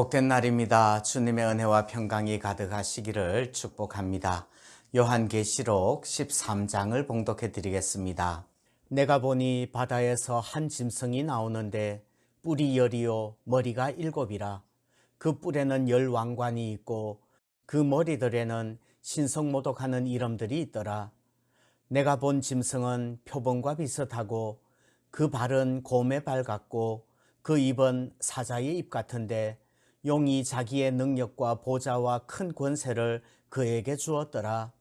복된 날입니다. 주님의 은혜와 평강이 가득하시기를 축복합니다. 요한계시록 13장을 봉독해 드리겠습니다. 내가 보니 바다에서 한 짐승이 나오는데 뿔이 열이요 머리가 일곱이라 그 뿔에는 열 왕관이 있고 그 머리들에는 신성모독하는 이름들이 있더라. 내가 본 짐승은 표범과 비슷하고 그 발은 곰의 발 같고 그 입은 사자의 입 같은데 용이 자기의 능력과 보좌와 큰 권세를 그에게 주었더라.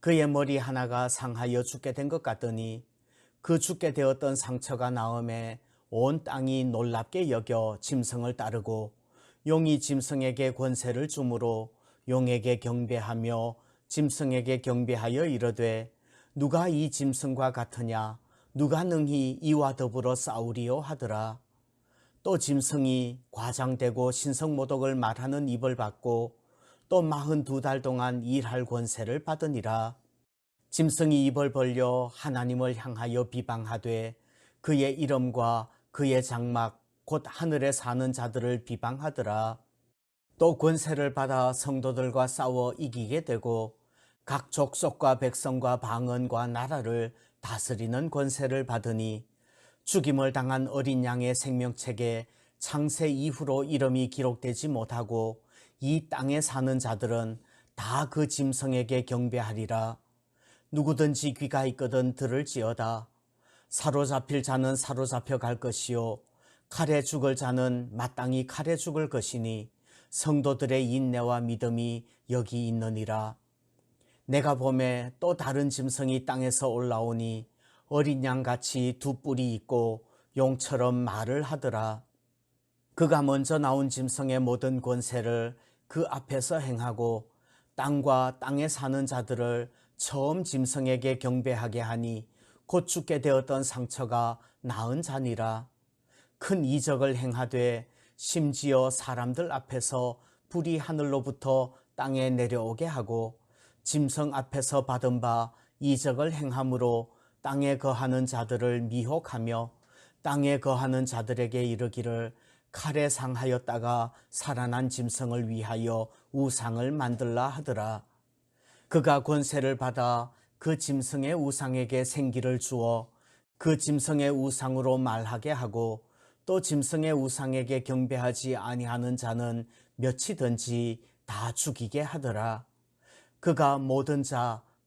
그의 머리 하나가 상하여 죽게 된 것 같더니 그 죽게 되었던 상처가 나음에 온 땅이 놀랍게 여겨 짐승을 따르고 용이 짐승에게 권세를 주므로 용에게 경배하며 짐승에게 경배하여 이르되 누가 이 짐승과 같으냐 누가 능히 이와 더불어 싸우리요 하더라. 또 짐승이 과장되고 신성모독을 말하는 입을 받고 또 마흔 두 달 동안 일할 권세를 받으니라. 짐승이 입을 벌려 하나님을 향하여 비방하되 그의 이름과 그의 장막 곧 하늘에 사는 자들을 비방하더라. 또 권세를 받아 성도들과 싸워 이기게 되고 각 족속과 백성과 방언과 나라를 다스리는 권세를 받으니 죽임을 당한 어린 양의 생명책에 창세 이후로 이름이 기록되지 못하고 이 땅에 사는 자들은 다 그 짐승에게 경배하리라. 누구든지 귀가 있거든 들을지어다. 사로잡힐 자는 사로잡혀 갈 것이요. 칼에 죽을 자는 마땅히 칼에 죽을 것이니 성도들의 인내와 믿음이 여기 있느니라. 내가 봄에 또 다른 짐승이 땅에서 올라오니 어린 양 같이 두 뿔이 있고 용처럼 말을 하더라. 그가 먼저 나온 짐승의 모든 권세를 그 앞에서 행하고 땅과 땅에 사는 자들을 처음 짐승에게 경배하게 하니 곧 죽게 되었던 상처가 나은 자니라. 큰 이적을 행하되 심지어 사람들 앞에서 불이 하늘로부터 땅에 내려오게 하고 짐승 앞에서 받은 바 이적을 행함으로 땅에 거하는 자들을 미혹하며 땅에 거하는 자들에게 이르기를 칼에 상하였다가 살아난 짐승을 위하여 우상을 만들라 하더라. 그가 권세를 받아 그 짐승의 우상에게 생기를 주어 그 짐승의 우상으로 말하게 하고 또 짐승의 우상에게 경배하지 아니하는 자는 몇이든지 다 죽이게 하더라. 그가 모든 자,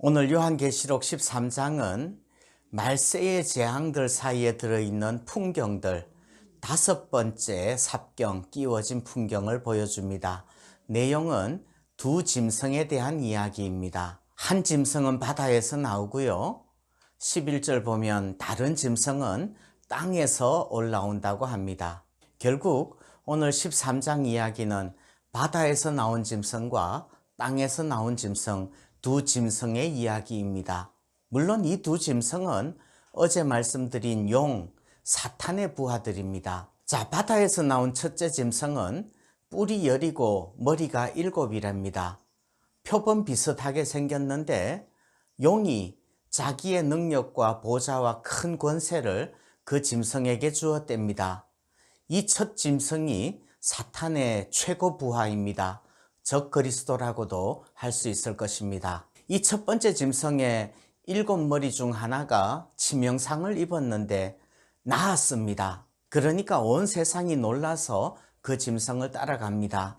오늘 요한계시록 13장은 말세의 재앙들 사이에 들어있는 풍경들 다섯 번째 삽경 끼워진 풍경을 보여줍니다. 내용은 두 짐승에 대한 이야기입니다. 한 짐승은 바다에서 나오고요. 11절 보면 다른 짐승은 땅에서 올라온다고 합니다. 결국 오늘 13장 이야기는 바다에서 나온 짐승과 땅에서 나온 짐승 두 짐승의 이야기입니다. 물론 이 두 짐승은 어제 말씀드린 용, 사탄의 부하들입니다. 자, 바다에서 나온 첫째 짐승은 뿔이 열이고 머리가 일곱이랍니다. 표범 비슷하게 생겼는데 용이 자기의 능력과 보좌와 큰 권세를 그 짐승에게 주었답니다. 이 첫 짐승이 사탄의 최고 부하입니다. 적 그리스도라고도 할 수 있을 것입니다. 이 첫 번째 짐승의 일곱 머리 중 하나가 치명상을 입었는데 나았습니다. 그러니까 온 세상이 놀라서 그 짐승을 따라갑니다.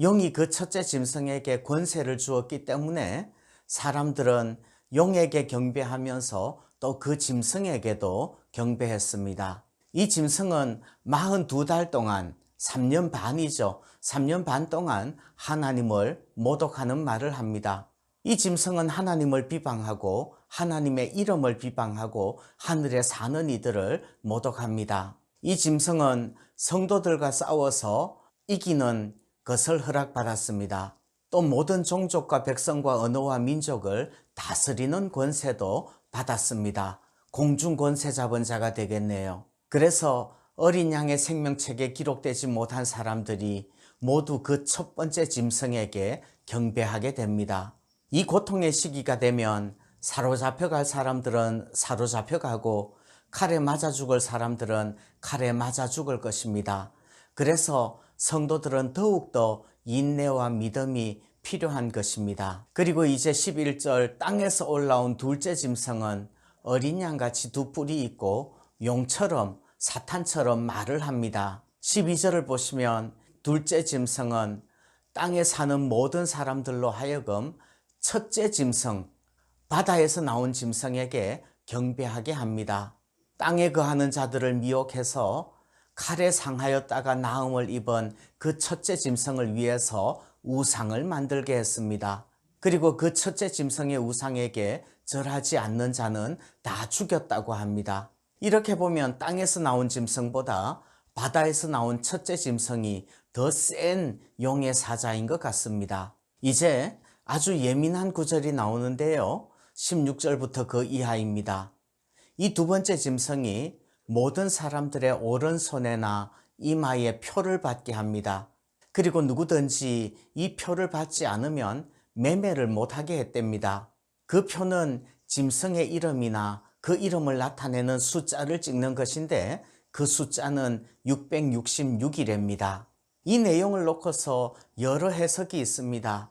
용이 그 첫째 짐승에게 권세를 주었기 때문에 사람들은 용에게 경배하면서 또 그 짐승에게도 경배했습니다. 이 짐승은 42달 동안 3년 반이죠. 3년 반 동안 하나님을 모독하는 말을 합니다. 이 짐승은 하나님을 비방하고 하나님의 이름을 비방하고 하늘에 사는 이들을 모독합니다. 이 짐승은 성도들과 싸워서 이기는 것을 허락받았습니다. 또 모든 종족과 백성과 언어와 민족을 다스리는 권세도 받았습니다. 공중 권세 잡은 자가 되겠네요. 그래서 어린 양의 생명책에 기록되지 못한 사람들이 모두 그 첫 번째 짐승에게 경배하게 됩니다. 이 고통의 시기가 되면 사로잡혀 갈 사람들은 사로잡혀 가고 칼에 맞아 죽을 사람들은 칼에 맞아 죽을 것입니다. 그래서 성도들은 더욱더 인내와 믿음이 필요한 것입니다. 그리고 이제 11절 땅에서 올라온 둘째 짐승은 어린 양같이 두 뿔이 있고 용처럼 사탄처럼 말을 합니다. 12절을 보시면 둘째 짐승은 땅에 사는 모든 사람들로 하여금 첫째 짐승, 바다에서 나온 짐승에게 경배하게 합니다. 땅에 거하는 자들을 미혹해서 칼에 상하였다가 나음을 입은 그 첫째 짐승을 위해서 우상을 만들게 했습니다. 그리고 그 첫째 짐승의 우상에게 절하지 않는 자는 다 죽였다고 합니다. 이렇게 보면 땅에서 나온 짐승보다 바다에서 나온 첫째 짐승이 더 센 용의 사자인 것 같습니다. 이제 아주 예민한 구절이 나오는데요. 16절부터 그 이하입니다. 이 두 번째 짐승이 모든 사람들의 오른손에나 이마에 표를 받게 합니다. 그리고 누구든지 이 표를 받지 않으면 매매를 못하게 했답니다. 그 표는 짐승의 이름이나 그 이름을 나타내는 숫자를 찍는 것인데 그 숫자는 666이랍니다. 이 내용을 놓고서 여러 해석이 있습니다.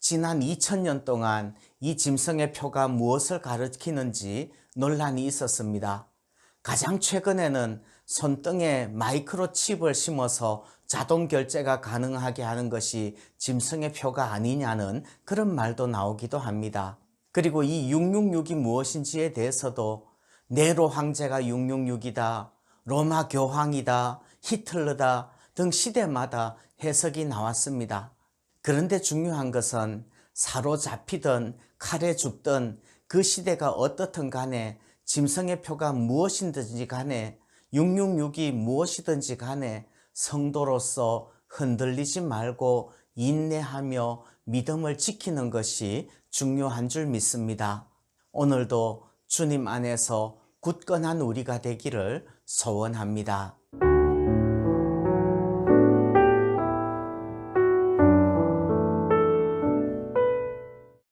지난 2000년 동안 이 짐승의 표가 무엇을 가리키는지 논란이 있었습니다. 가장 최근에는 손등에 마이크로칩을 심어서 자동 결제가 가능하게 하는 것이 짐승의 표가 아니냐는 그런 말도 나오기도 합니다. 그리고 이 666이 무엇인지에 대해서도 네로 황제가 666이다, 로마 교황이다, 히틀러다 등 시대마다 해석이 나왔습니다. 그런데 중요한 것은 사로잡히든 칼에 죽든 그 시대가 어떻든 간에 짐승의 표가 무엇이든지 간에 666이 무엇이든지 간에 성도로서 흔들리지 말고 인내하며 믿음을 지키는 것이 중요한 줄 믿습니다. 오늘도 주님 안에서 굳건한 우리가 되기를 소원합니다.